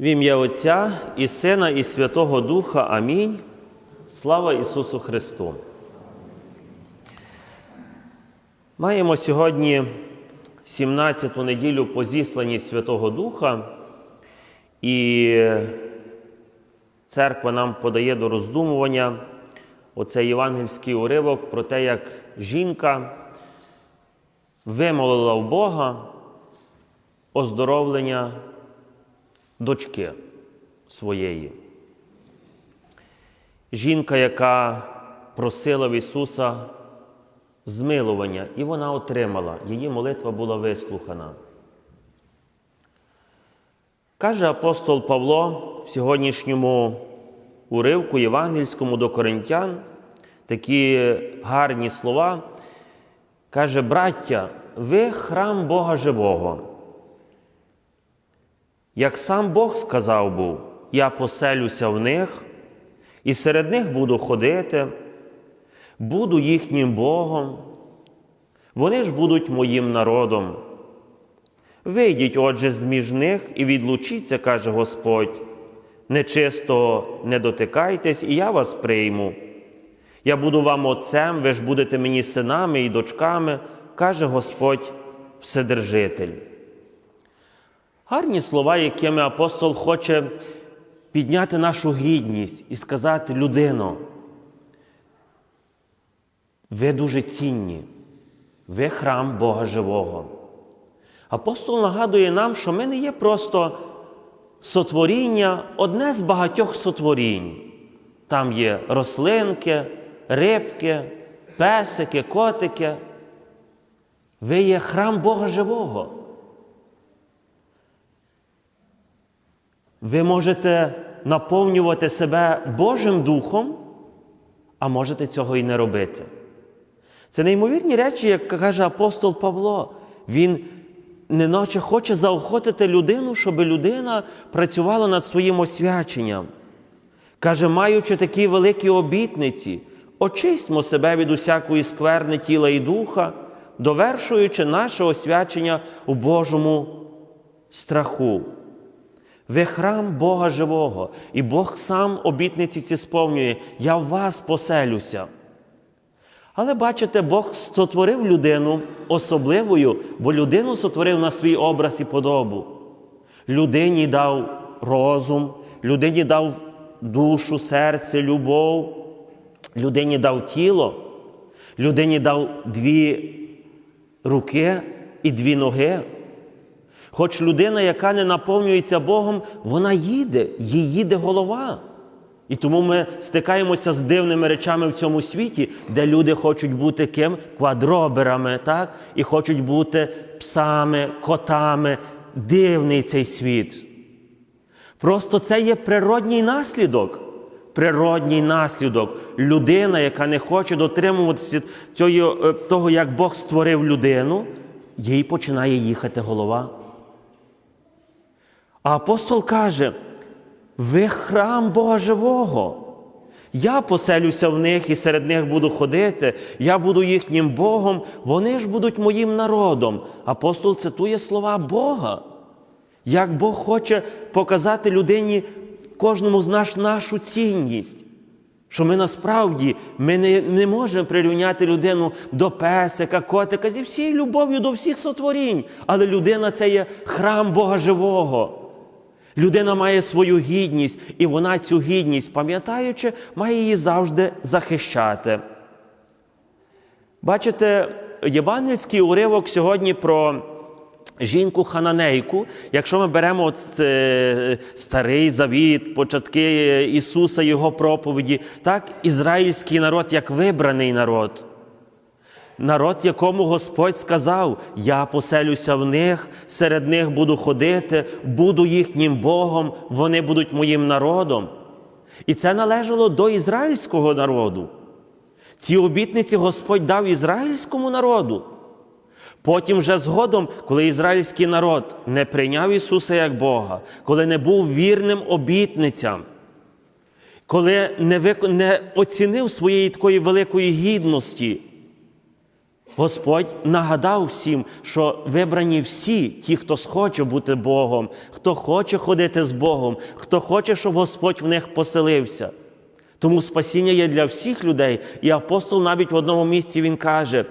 В ім'я Отця і Сина, і Святого Духа. Амінь. Слава Ісусу Христу. Маємо сьогодні 17-ту неділю по зісланні Святого Духа, і церква нам подає до роздумування оцей євангельський уривок про те, як жінка вимолила в Бога оздоровлення дочки своєї. Жінка, яка просила в Ісуса змилування, і вона отримала, її молитва була вислухана. Каже апостол Павло в сьогоднішньому уривку Євангельському до Коринтян такі гарні слова. Каже, браття, ви храм Бога живого. Як сам Бог сказав був, я поселюся в них, і серед них буду ходити, буду їхнім Богом, вони ж будуть моїм народом. Вийдіть, отже, з між них і відлучіться, каже Господь. Нечистого не дотикайтесь, і я вас прийму. Я буду вам отцем, ви ж будете мені синами і дочками, каже Господь Вседержитель. Гарні слова, якими апостол хоче підняти нашу гідність і сказати людино, ви дуже цінні, ви храм Бога Живого. Апостол нагадує нам, що ми не є просто сотворіння, одне з багатьох сотворінь. Там є рослинки, рибки, песики, котики. Ви є храм Бога Живого. Ви можете наповнювати себе Божим Духом, а можете цього і не робити. Це неймовірні речі, як каже апостол Павло. Він неначе хоче заохотити людину, щоб людина працювала над своїм освяченням. Каже, маючи такі великі обітниці, очистьмо себе від усякої скверни тіла і духа, довершуючи наше освячення у Божому страху. Ви храм Бога живого, і Бог сам обітниці ці сповнює, я в вас поселюся. Але бачите, Бог сотворив людину особливою, бо людину сотворив на свій образ і подобу. Людині дав розум, людині дав душу, серце, любов, людині дав тіло, людині дав дві руки і дві ноги. Хоч людина, яка не наповнюється Богом, вона їде, їй їде голова. І тому ми стикаємося з дивними речами в цьому світі, де люди хочуть бути ким? Квадроберами, так? і хочуть бути псами, котами. Дивний цей світ. Просто це є природній наслідок. Природній наслідок. Людина, яка не хоче дотримуватися цього, того, як Бог створив людину, їй починає їхати голова. А апостол каже, ви храм Бога живого. Я поселюся в них і серед них буду ходити, я буду їхнім Богом, вони ж будуть моїм народом. Апостол цитує слова Бога. Як Бог хоче показати людині, кожному з нас нашу цінність. Що ми насправді ми не, не можемо прирівняти людину до песика, котика зі всією любов'ю до всіх сотворінь. Але людина це є храм Бога живого. Людина має свою гідність, і вона цю гідність, пам'ятаючи, має її завжди захищати. Бачите, євангельський уривок сьогодні про жінку Хананейку. Якщо ми беремо е, старий завіт, початки Ісуса, Його проповіді, так, ізраїльський народ як вибраний народ. Народ, якому Господь сказав, я поселюся в них, серед них буду ходити, буду їхнім Богом, вони будуть моїм народом. І це належало до ізраїльського народу. Ці обітниці Господь дав ізраїльському народу. Потім, вже згодом, коли ізраїльський народ не прийняв Ісуса як Бога, коли не був вірним обітницям, коли не, вик... не оцінив своєї такої великої гідності, Господь нагадав всім, що вибрані всі, ті, хто схоче бути Богом, хто хоче ходити з Богом, хто хоче, щоб Господь в них поселився. Тому спасіння є для всіх людей. І апостол навіть в одному місці він каже: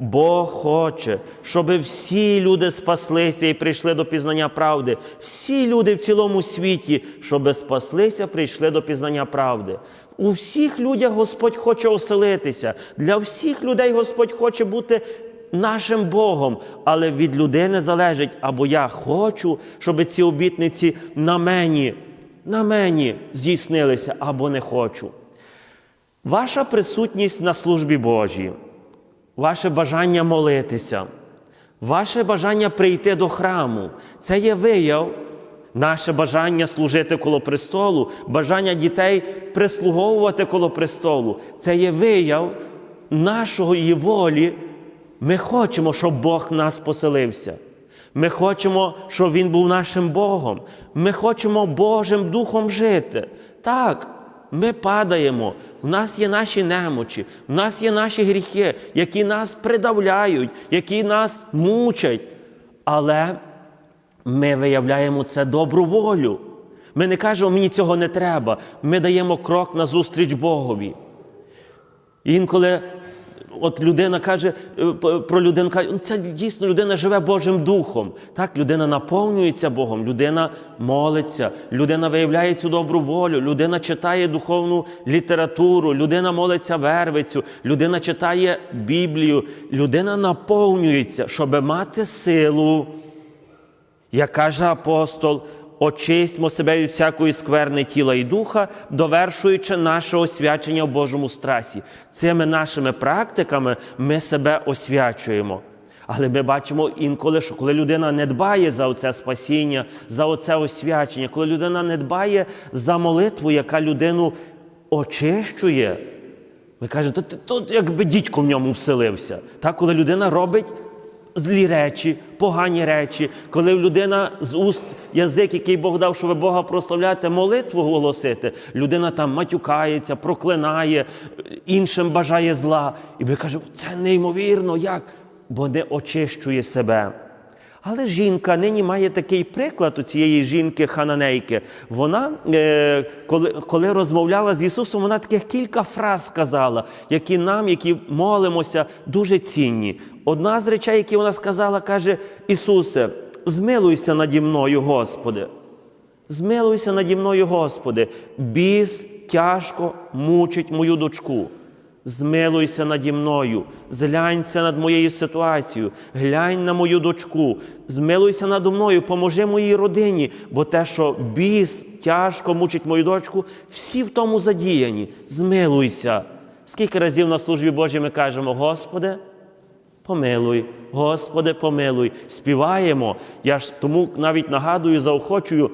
Бог хоче, щоб всі люди спаслися і прийшли до пізнання правди. Всі люди в цілому світі, щоб спаслися, прийшли до пізнання правди. У всіх людях Господь хоче оселитися. Для всіх людей Господь хоче бути нашим Богом, але від людини залежить, або я хочу, щоб ці обітниці на мені, на мені здійснилися, або не хочу. Ваша присутність на службі Божій, ваше бажання молитися, ваше бажання прийти до храму це є вияв, наше бажання служити коло престолу, бажання дітей прислуговувати коло престолу. Це є вияв нашої волі. Ми хочемо, щоб Бог нас поселився. Ми хочемо, щоб Він був нашим Богом. Ми хочемо Божим Духом жити. Так, ми падаємо, в нас є наші немочі, в нас є наші гріхи, які нас придавляють, які нас мучать. Але ми виявляємо це добру волю. Ми не кажемо, мені цього не треба. Ми даємо крок назустріч Богові. Інколи от людина каже е, про людину, каже, «Ну, це дійсно людина живе Божим Духом. Так, людина наповнюється Богом, людина молиться, людина виявляє цю добру волю, людина читає духовну літературу, людина молиться вервицю, людина читає Біблію, людина наповнюється, щоб мати силу. Як каже апостол, очистьмо себе від всякої скверни тіла і духа, довершуючи наше освячення в Божому страсі. Цими нашими практиками ми себе освячуємо. Але ми бачимо інколи, що коли людина не дбає за оце спасіння, за оце освячення, коли людина не дбає за молитву, яка людину очищує, ми кажемо, то, то, то якби дідько в ньому вселився. Так, коли людина робить злі речі, погані речі, коли людина з уст язик, який Бог дав, щоб Бога прославляти, молитву голосити, людина там матюкається, проклинає, іншим бажає зла. І ми кажемо, це неймовірно, як? Бо не очищує себе. Але жінка нині має такий приклад у цієї жінки хананейки. Вона, е, коли, коли розмовляла з Ісусом, вона таких кілька фраз сказала, які нам, які молимося, дуже цінні. Одна з речей, які вона сказала, каже: Ісусе, змилуйся наді мною, Господи. Змилуйся наді мною, Господи, біс тяжко мучить мою дочку. Змилуйся наді мною, зглянься над моєю ситуацією, глянь на мою дочку, змилуйся надо мною, поможи моїй родині, бо те, що біс тяжко мучить мою дочку, всі в тому задіяні. Змилуйся. Скільки разів на службі Божій ми кажемо, Господи, помилуй, Господи, помилуй. Співаємо. Я ж тому навіть нагадую, заохочую,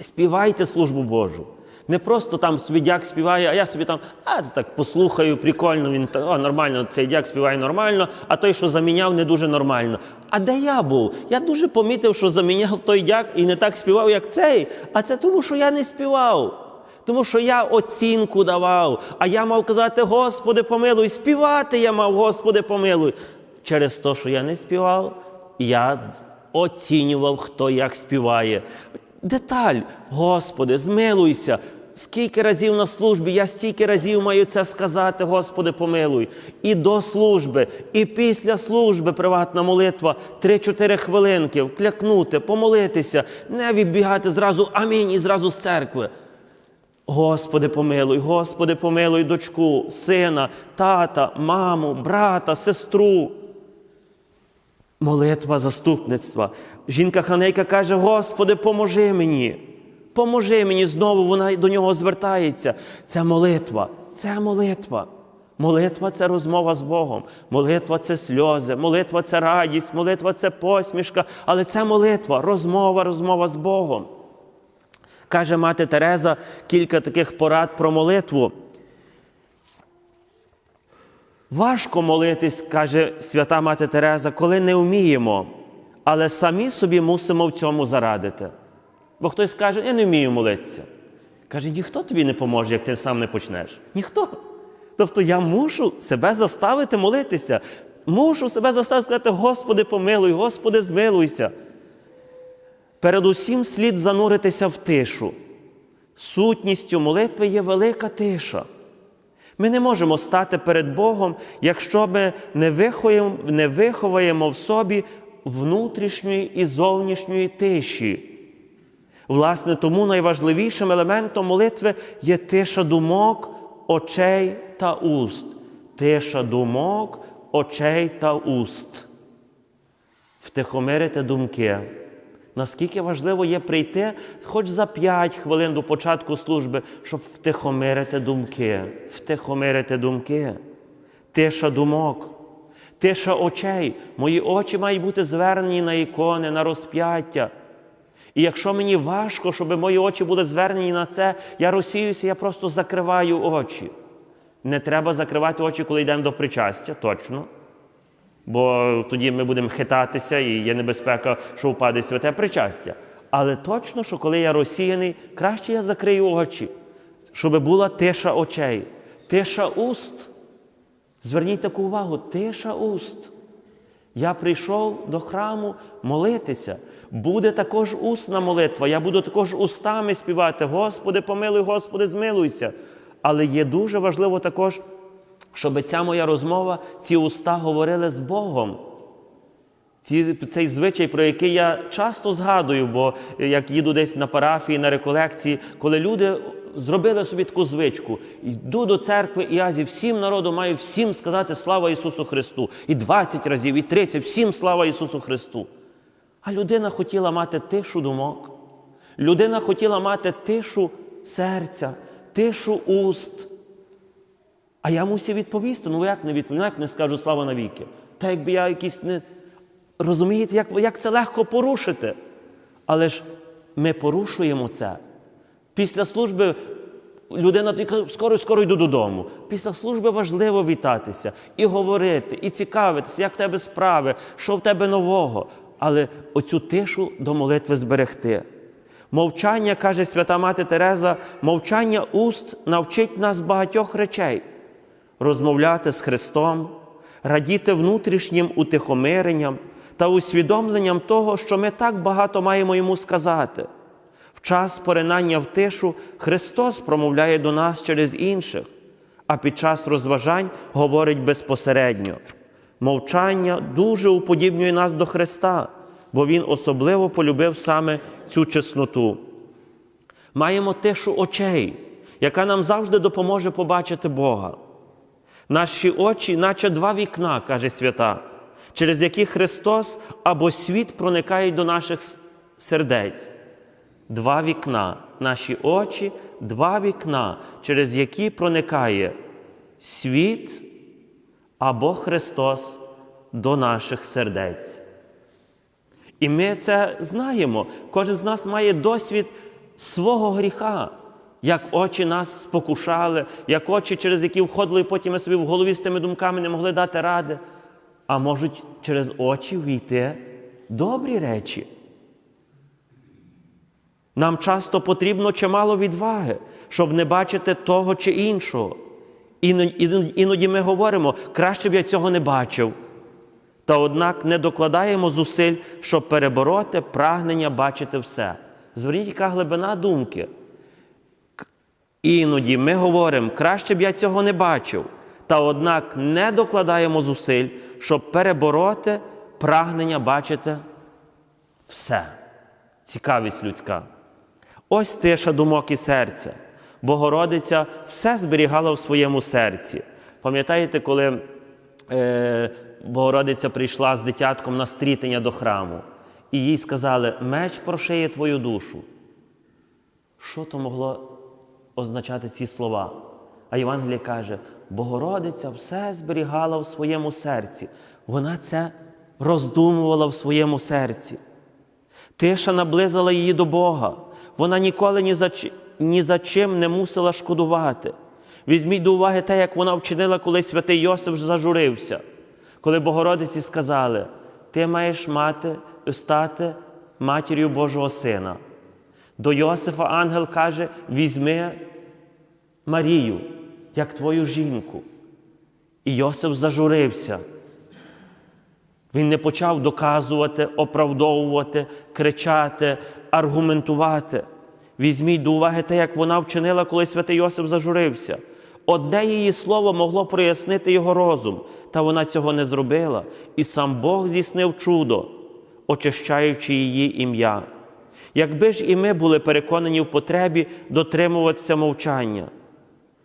співайте службу Божу. Не просто там собі дяк співає, а я собі там, а так послухаю, прикольно, він о, нормально, цей дяк співає нормально, а той, що заміняв, не дуже нормально. А де я був? Я дуже помітив, що заміняв той дяк і не так співав, як цей. А це тому, що я не співав. Тому що я оцінку давав, а я мав казати, Господи, помилуй, співати я мав, Господи, помилуй. Через те, що я не співав, я оцінював, хто як співає. Деталь, Господи, змилуйся. Скільки разів на службі, я стільки разів маю це сказати, Господи, помилуй. І до служби, і після служби приватна молитва, 3-4 хвилинки, вклякнути, помолитися, не відбігати зразу амінь і зразу з церкви. Господи, помилуй, Господи, помилуй дочку, сина, тата, маму, брата, сестру. Молитва заступництва. Жінка Ханейка каже: Господи, поможи мені. Поможи мені знову, вона до нього звертається. Це молитва, це молитва. Молитва це розмова з Богом. Молитва це сльози, молитва це радість, молитва це посмішка, але це молитва, розмова, розмова з Богом. Каже мати Тереза кілька таких порад про молитву. Важко молитись, каже свята мати Тереза, коли не вміємо, але самі собі мусимо в цьому зарадити. Бо хтось каже, я не вмію молитися. Каже, ніхто тобі не поможе, як ти сам не почнеш. Ніхто. Тобто я мушу себе заставити молитися. мушу себе заставити сказати, Господи, помилуй, Господи, змилуйся. Передусім слід зануритися в тишу. Сутністю молитви є велика тиша. Ми не можемо стати перед Богом, якщо ми не виховуємо, не виховуємо в собі внутрішньої і зовнішньої тиші. Власне, тому найважливішим елементом молитви є тиша думок, очей та уст. Тиша думок, очей та уст. Втихомирити думки. Наскільки важливо є прийти хоч за 5 хвилин до початку служби, щоб втихомирити думки, втихомирити думки, тиша думок, тиша очей. Мої очі мають бути звернені на ікони, на розп'яття. І якщо мені важко, щоб мої очі були звернені на це, я розсіюся, я просто закриваю очі. Не треба закривати очі, коли йдемо до причастя, точно. Бо тоді ми будемо хитатися і є небезпека, що впаде святе причастя. Але точно, що коли я розсіяний, краще я закрию очі, щоб була тиша очей, тиша уст. Зверніть таку увагу, тиша уст. Я прийшов до храму молитися. Буде також усна молитва. Я буду також устами співати. Господи, помилуй, Господи, змилуйся. Але є дуже важливо також, щоб ця моя розмова, ці уста говорили з Богом. Ці, цей звичай, про який я часто згадую, бо як їду десь на парафії, на реколекції, коли люди зробили собі таку звичку, йду до церкви, і я зі всім народом маю всім сказати слава Ісусу Христу. І 20 разів, і 30, всім слава Ісусу Христу. А людина хотіла мати тишу думок, людина хотіла мати тишу серця, тишу уст. А я мусив відповісти. Ну як не відповім, ну, як не скажу слава навіки? Та якби я якийсь не. Розумієте, як, як це легко порушити? Але ж ми порушуємо це. Після служби людина каже, скоро скоро йду додому. Після служби важливо вітатися і говорити, і цікавитися, як в тебе справи, що в тебе нового. Але оцю тишу до молитви зберегти. Мовчання, каже свята мати Тереза, мовчання уст навчить нас багатьох речей розмовляти з Христом, радіти внутрішнім утихомиренням та усвідомленням того, що ми так багато маємо йому сказати. В час поринання в тишу Христос промовляє до нас через інших, а під час розважань говорить безпосередньо. Мовчання дуже уподібнює нас до Христа, бо Він особливо полюбив саме цю чесноту. Маємо тишу очей, яка нам завжди допоможе побачити Бога. Наші очі, наче два вікна, каже свята, через які Христос або світ проникає до наших сердець. Два вікна, наші очі, два вікна, через які проникає світ або Христос до наших сердець. І ми це знаємо. Кожен з нас має досвід свого гріха, як очі нас спокушали, як очі, через які входили, і потім ми собі в голові з тими думками не могли дати ради, а можуть через очі війти добрі речі. Нам часто потрібно чимало відваги, щоб не бачити того чи іншого. Іноді ми говоримо, краще б я цього не бачив. Та однак не докладаємо зусиль, щоб перебороти прагнення бачити все. Зверніть, яка глибина думки. Іноді ми говоримо, краще б я цього не бачив, та однак не докладаємо зусиль, щоб перебороти прагнення бачити все. Цікавість людська. Ось тиша думок і серця. Богородиця все зберігала в своєму серці. Пам'ятаєте, коли е, Богородиця прийшла з дитятком на стрітення до храму, і їй сказали, меч прошиє твою душу. Що то могло означати ці слова? А Євангеліє каже, Богородиця все зберігала в своєму серці. Вона це роздумувала в своєму серці. Тиша наблизила її до Бога. Вона ніколи ні за, ні за чим не мусила шкодувати. Візьміть до уваги те, як вона вчинила, коли святий Йосиф зажурився, коли Богородиці сказали, ти маєш мати, стати матір'ю Божого Сина. До Йосифа ангел каже: візьми Марію, як твою жінку. І Йосиф зажурився. Він не почав доказувати, оправдовувати, кричати, аргументувати. Візьміть до уваги те, як вона вчинила, коли святий Йосип зажурився. Одне її слово могло прояснити його розум, та вона цього не зробила. І сам Бог здійснив чудо, очищаючи її ім'я. Якби ж і ми були переконані в потребі дотримуватися мовчання.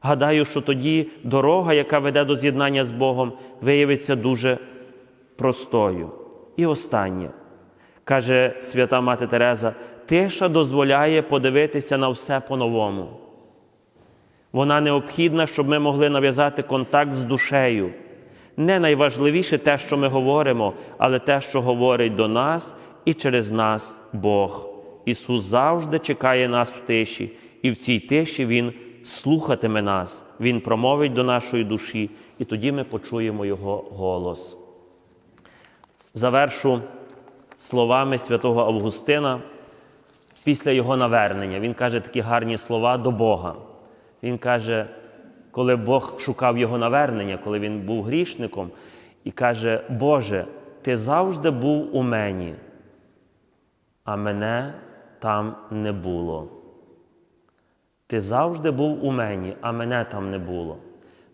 Гадаю, що тоді дорога, яка веде до з'єднання з Богом, виявиться дуже простою. І останнє, каже свята мати Тереза, тиша дозволяє подивитися на все по-новому. Вона необхідна, щоб ми могли нав'язати контакт з душею. Не найважливіше те, що ми говоримо, але те, що говорить до нас і через нас Бог. Ісус завжди чекає нас в тиші, і в цій тиші Він слухатиме нас, Він промовить до нашої душі, і тоді ми почуємо Його голос. Завершу словами святого Августина після його навернення. Він каже такі гарні слова до Бога. Він каже, коли Бог шукав його навернення, коли він був грішником, і каже: Боже, ти завжди був у мені, а мене там не було. Ти завжди був у мені, а мене там не було.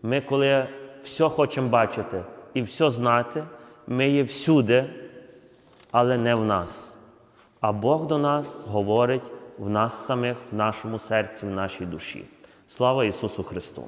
Ми, коли все хочемо бачити і все знати, ми є всюди, але не в нас. А Бог до нас говорить в нас самих, в нашому серці, в нашій душі. Слава Ісусу Христу!